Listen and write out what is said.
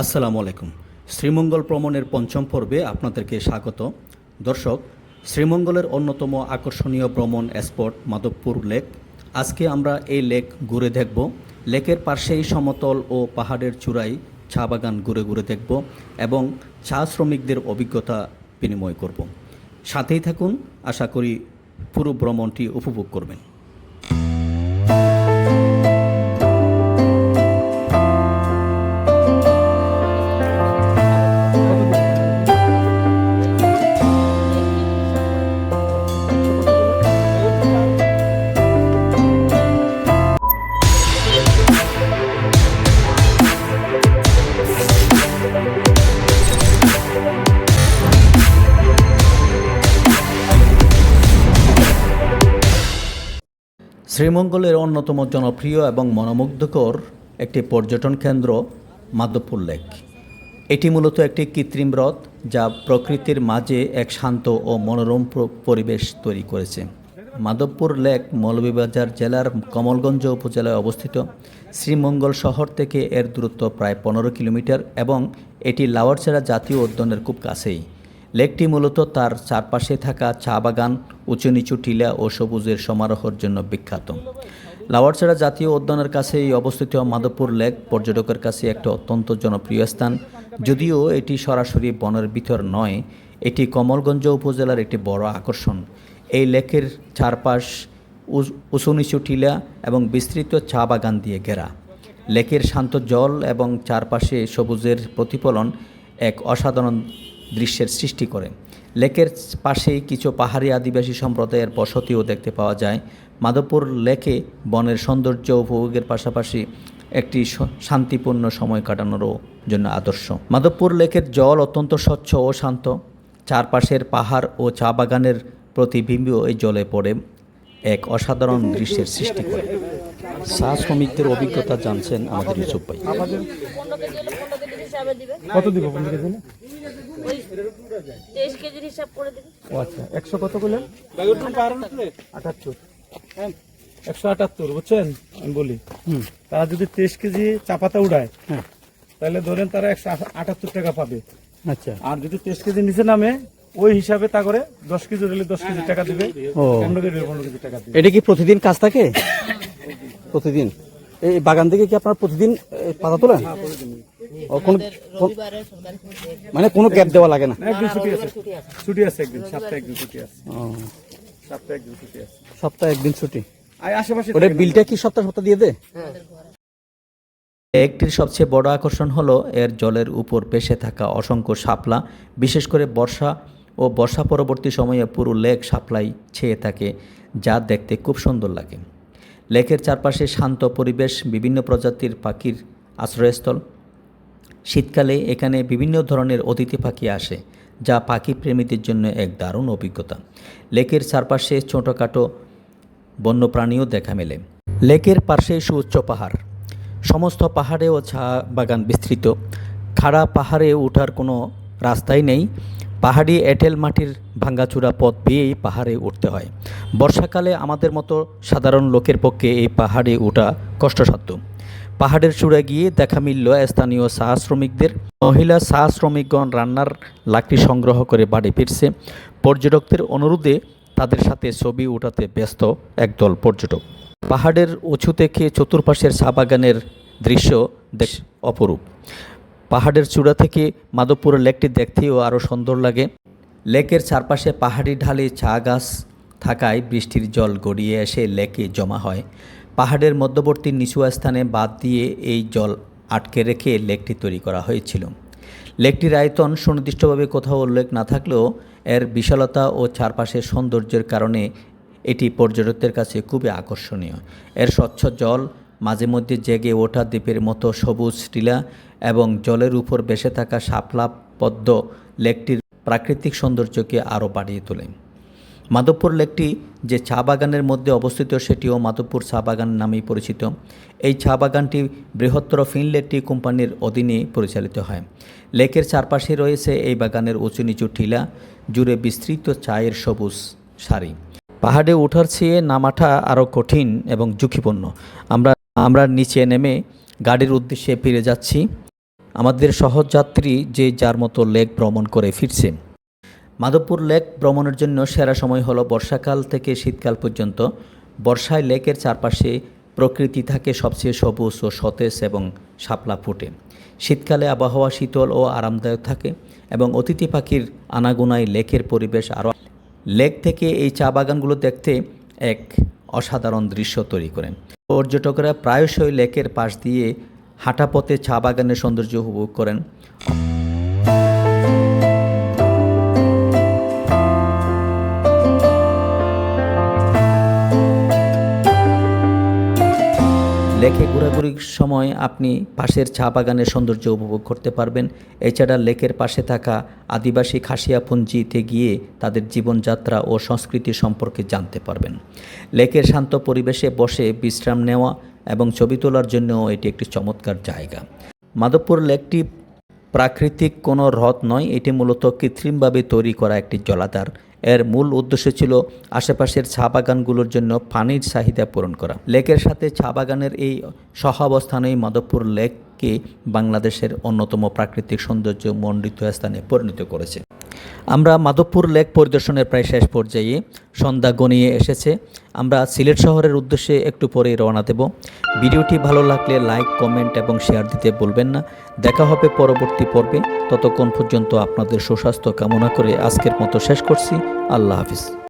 আসসালামু আলাইকুম। শ্রীমঙ্গল ভ্রমণের পঞ্চম পর্বে আপনাদেরকে স্বাগত। দর্শক, শ্রীমঙ্গলের অন্যতম আকর্ষণীয় ভ্রমণ স্পট মাধবপুর লেক। আজকে আমরা এই লেক ঘুরে দেখব। লেকের পাশেই সমতল ও পাহাড়ের চূড়ায় চা বাগান ঘুরে ঘুরে দেখব এবং চা শ্রমিকদের অভিজ্ঞতা বিনিময় করব। সাথেই থাকুন, আশা করি পুরো ভ্রমণটি উপভোগ করবেন। শ্রীমঙ্গলের অন্যতম জনপ্রিয় এবং মনোমুগ্ধকর একটি পর্যটন কেন্দ্র মাধবপুর লেক। এটি মূলত একটি কৃত্রিম হ্রদ যা প্রকৃতির মাঝে এক শান্ত ও মনোরম পরিবেশ তৈরি করেছে। মাধবপুর লেক মৌলভীবাজার জেলার কমলগঞ্জ উপজেলায় অবস্থিত। শ্রীমঙ্গল শহর থেকে এর দূরত্ব প্রায় পনেরো কিলোমিটার এবং এটি লাওয়ারছেড়া জাতীয় উদ্যানের খুব কাছেই। লেকটি মূলত তার চারপাশে থাকা চা বাগান, উঁচু নিচু টিলা ও সবুজের সমারোহের জন্য বিখ্যাত। লাওয়ারছড়া জাতীয় উদ্যানের কাছেই অবস্থিত মাধবপুর লেক পর্যটকের কাছে একটা অত্যন্ত জনপ্রিয় স্থান। যদিও এটি সরাসরি বনের ভিতর নয়, এটি কমলগঞ্জ উপজেলার একটি বড় আকর্ষণ। এই লেকের চারপাশ উঁচু নিচু টিলা এবং বিস্তৃত চা বাগান দিয়ে ঘেরা। লেকের শান্ত জল এবং চারপাশে সবুজের প্রতিফলন এক অসাধারণ দৃশ্যের সৃষ্টি করে। লেকের পাশেই কিছু পাহাড়ি আদিবাসী সম্প্রদায়ের বসতিও দেখতে পাওয়া যায়। মাধবপুর লেকে বনের সৌন্দর্য উপভোগের পাশাপাশি একটি শান্তিপূর্ণ সময় কাটানোরও জন্য আদর্শ। মাধবপুর লেকের জল অত্যন্ত স্বচ্ছ ও শান্ত। চারপাশের পাহাড় ও চা বাগানের প্রতিবিম্ব এই জলে পড়ে এক অসাধারণ দৃশ্যের সৃষ্টি করে। চা শ্রমিকদের অভিজ্ঞতা জানছেন আমাদের ইউসুফ ভাই। কত দিব? ওই তেইশ কেজির হিসাব করে দিবে ও আচ্ছা একশো কত করলেন? আটাত্তর। একশো আটাত্তর বুঝছেন? আমি বলি তারা যদি তেইশ কেজি চাপাতা উড়ায় তাহলে ধরেন তারা একশো আট- আটাত্তর টাকা পাবে। আচ্ছা। আর যদি তেইশ কেজি নিচে নামে ওই হিসাবে তা করে দশ কেজি হলে দশ কেজি টাকা দিবে। ও। পনেরো কেজি পনেরো কেজি টাকা দিবে। এটা কি প্রতিদিন কাজ থাকে? প্রতিদিন? এই বাগান থেকে কি আপনার প্রতিদিন পাতা তোলেন? কোন- মানে কোনো গ্যাপ দেওয়া লাগে না? একদিন ছুটি আছে। ছুটি আছে। একদিন সপ্তাহে একদিন ছুটি। আছে। সপ্তাহে একদিন ছুটি আছে। সপ্তাহে একদিন ছুটি। আর আশেপাশে ওটা বিলটা কি সপ্তাহ সপ্তাহ দিয়ে দেয় একটির সবচেয়ে বড় আকর্ষণ হলো এর জলের উপর পেশে থাকা অসংখ্য শাপলা। বিশেষ করে বর্ষা ও বর্ষা পরবর্তী সময়ে পুরো লেক শাপলাই ছেয়ে থাকে যা দেখতে খুব সুন্দর লাগে। লেকের চারপাশে শান্ত পরিবেশ বিভিন্ন প্রজাতির পাখির আশ্রয়স্থল শীতকালে এখানে বিভিন্ন ধরনের অতিথি পাখি আসে, যা পাখি প্রেমীদের জন্য এক দারুণ অভিজ্ঞতা। লেকের চারপাশে ছোটোখাটো বন্যপ্রাণীও দেখা মেলে। লেকের পাশে সুউচ্চ পাহাড়। সমস্ত পাহাড়ে ও চা বাগান বিস্তৃত। খাড়া পাহাড়ে ওঠার কোনো রাস্তাই নেই। পাহাড়ি এঁটেল মাটির ভাঙ্গাচূড়া পথ বেয়েই পাহাড়ে উঠতে হয়। বর্ষাকালে আমাদের মতো সাধারণ লোকের পক্ষে এই পাহাড়ে ওঠা কষ্টসাধ্য। পাহাড়ের চূড়ায় গিয়ে দেখা মিলল স্থানীয় চা শ্রমিকদের মহিলা চা শ্রমিকগণ রান্নার লাকড়ি সংগ্রহ করে বাড়ি ফিরছে। পর্যটকদের অনুরোধে তাদের সাথে ছবি ওঠাতে ব্যস্ত একদল পর্যটক। পাহাড়ের উঁচু থেকে চতুর্পাশের চা বাগানের দৃশ্য দেখ অপরূপ। পাহাড়ের চূড়া থেকে মাধবপুর লেকটি দেখতেও আরও সুন্দর লাগে। লেকের চারপাশে পাহাড়ি ঢালে চা গাছ থাকায় বৃষ্টির জল গড়িয়ে এসে লেকে জমা হয়। পাহাড়ের মধ্যবর্তী নিচুয়া স্থানে বাদ দিয়ে এই জল আটকে রেখে লেকটি তৈরি করা হয়েছিল। লেকটির আয়তন সুনির্দিষ্টভাবে কোথাও উল্লেখ না থাকলেও এর বিশালতা ও চারপাশের সৌন্দর্যের কারণে এটি পর্যটকদের কাছে খুবই আকর্ষণীয়। এর স্বচ্ছ জল, মাঝে মধ্যে জেগে ওঠা দ্বীপের মতো সবুজ টিলা এবং জলের উপর ভেসে থাকা শাপলা পদ্ম লেকটির প্রাকৃতিক সৌন্দর্যকে আরও বাড়িয়ে তোলে। মাধবপুর লেকটি যে চা বাগানের মধ্যে অবস্থিত সেটিও মাধবপুর চা বাগান নামেই পরিচিত। এই চা বাগানটি বৃহত্তর ফিনলেট টি কোম্পানির অধীনে পরিচালিত হয়। লেকের চারপাশে রয়েছে এই বাগানের উঁচু নিচু টিলা জুড়ে বিস্তৃত চায়ের সবুজ সারি। পাহাড়ে ওঠার চেয়ে নামাটা আরও কঠিন এবং ঝুঁকিপূর্ণ। আমরা আমরা নিচে নেমে গাড়ির উদ্দেশ্যে ফিরে যাচ্ছি। আমাদের সহযাত্রী যে যার মতো লেক ভ্রমণ করে ফিরছে মাধবপুর লেক ভ্রমণের জন্য সেরা সময় হলো বর্ষাকাল থেকে শীতকাল পর্যন্ত। বর্ষায় লেকের চারপাশে প্রকৃতি থাকে সবচেয়ে সবুজ ও সতেজ এবং শাপলা ফুটে। শীতকালে আবহাওয়া শীতল ও আরামদায়ক থাকে এবং অতিথি পাখির আনাগোনায় লেকের পরিবেশ আরও লেক থেকে এই চা বাগানগুলো দেখতে এক অসাধারণ দৃশ্য তৈরি করে। পর্যটকরা প্রায়শই লেকের পাশ দিয়ে হাঁটা পথে চা বাগানের সৌন্দর্য উপভোগ করেন। লেকে ঘোরাঘুরির সময় আপনি পাশের চা বাগানের সৌন্দর্য উপভোগ করতে পারবেন। এছাড়া লেকের পাশে থাকা আদিবাসী খাসিয়াপুঞ্জিতে গিয়ে তাদের জীবনযাত্রা ও সংস্কৃতি সম্পর্কে জানতে পারবেন। লেকের শান্ত পরিবেশে বসে বিশ্রাম নেওয়া এবং ছবি তোলার জন্যও এটি একটি চমৎকার জায়গা। মাধবপুর লেকটি প্রাকৃতিক কোনো হ্রদ নয়, এটি মূলত কৃত্রিমভাবে তৈরি করা একটি জলাধার। এর মূল উদ্দেশ্য ছিল আশেপাশের চা বাগানগুলোর জন্য পানির চাহিদা পূরণ করা। লেকের সাথে চা বাগানের এই সহাবস্থানেই মাধবপুর লেককে বাংলাদেশের অন্যতম প্রাকৃতিক সৌন্দর্য মণ্ডিত স্থানে পরিণত করেছে। আমরা মাধবপুর লেক পরিদর্শনের প্রায় শেষ পর্যায়ে সন্ধ্যা গনিয়ে এসেছে। আমরা সিলেট শহরের উদ্দেশ্যে একটু পরে রওনা দেব। ভিডিওটি ভালো লাগলে লাইক, কমেন্ট এবং শেয়ার দিতে বলবেন না। দেখা হবে পরবর্তী পর্বে। ততক্ষণ পর্যন্ত আপনাদের সুস্বাস্থ্য কামনা করে আজকের মতো শেষ করছি। আল্লাহ হাফিজ।